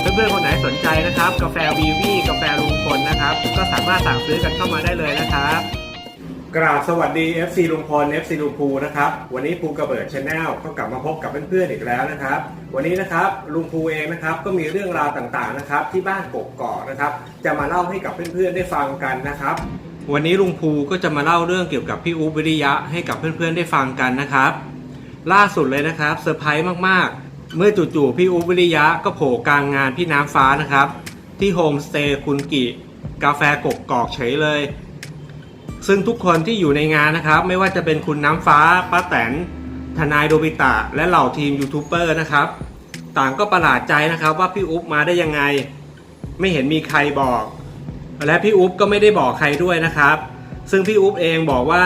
เพื่อนๆคนไหนสนใจนะครับ กาแฟวีวีกาแฟลุงพลนะครับ ก็สามารถสั่งซื้อกันเข้ามาได้เลยนะครับ กราบสวัสดี FC ลุงพล FC ลุงภูนะครับ วันนี้ภูกระเบิดชาแนลก็กลับมาพบกับเพื่อนๆอีกแล้วนะครับ วันนี้นะครับลุงภูเองนะครับก็มีเรื่องราวต่างๆนะครับ ที่บ้านกกอกนะครับ จะมาเล่าให้กับเพื่อนๆได้ฟังกันนะครับ วันนี้ลุงภูก็จะมาเล่าเรื่องเกี่ยวกับพี่อุ๊บวิริยะให้กับเพื่อนๆได้ฟังกันนะครับ ล่าสุดเลยนะครับเซอร์ไพรส์มากๆ เมื่อจู่ๆพี่อุ๊บวิริยะก็โผล่กลางงานพี่น้ำฟ้านะครับ ที่โฮมสเตย์คุณกิกาแฟกกกอกเฉยเลย ซึ่งทุกคนที่อยู่ในงานนะครับ ไม่ว่าจะเป็นคุณน้ำฟ้าป้าแตนทนายโดบิตะและเหล่าทีมยูทูบเบอร์นะครับ ต่างก็ประหลาดใจนะครับว่าพี่อุ๊บมาได้ยังไง ไม่เห็นมีใครบอก และพี่อุ๊บก็ไม่ได้บอกใครด้วยนะครับ ซึ่งพี่อุ๊บเองบอกว่า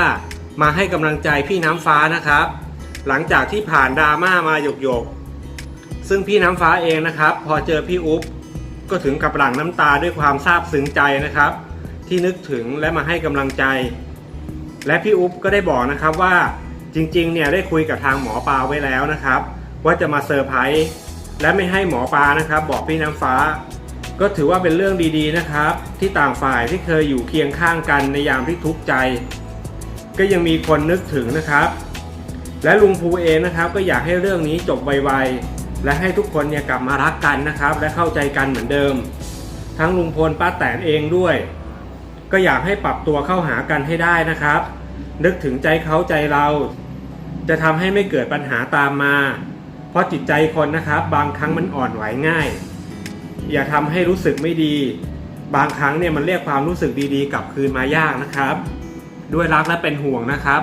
มาให้กำลังใจพี่น้ำฟ้านะครับ หลังจากที่ผ่านดราม่ามาหยกๆ ซึ่งพี่น้ำฟ้าเองนะครับ พอเจอพี่อุ๊บก็ถึงกับหลั่งน้ำตาด้วยความซาบซึ้งใจนะครับ ที่นึกถึงและมาให้กำลังใจ และพี่อุ๊บก็ได้บอกนะครับว่าจริงๆเนี่ยได้คุยกับทางหมอปลาไว้แล้วนะครับ ว่าจะมาเซอร์ไพรส์และไม่ให้หมอปลานะครับ บอกพี่น้ำฟ้า ก็ถือว่าเป็นเรื่องดีๆนะครับ ที่ต่างฝ่ายที่เคยอยู่เคียงข้างกันในยามที่ทุกข์ใจ ก็ยังมีคนนึกถึงนะครับ และลุงภูเองนะครับ ก็อยากให้เรื่องนี้จบไวๆ และให้ทุกคนเนี่ยกลับมารักกันนะครับ และเข้าใจกันเหมือนเดิม ทั้งลุงพลป้าแตนเองด้วย ก็อยากให้ปรับตัวเข้าหากันให้ได้นะครับ นึกถึงใจเขาใจเรา จะทำให้ไม่เกิดปัญหาตามมา เพราะจิตใจคนนะครับ บางครั้งมันอ่อนไหวง่าย อย่าทำให้รู้สึกไม่ดี บางครั้งเนี่ยมันเรียกความรู้สึกดีๆกลับคืนมายากนะครับ ด้วยรักและเป็นห่วงนะครับ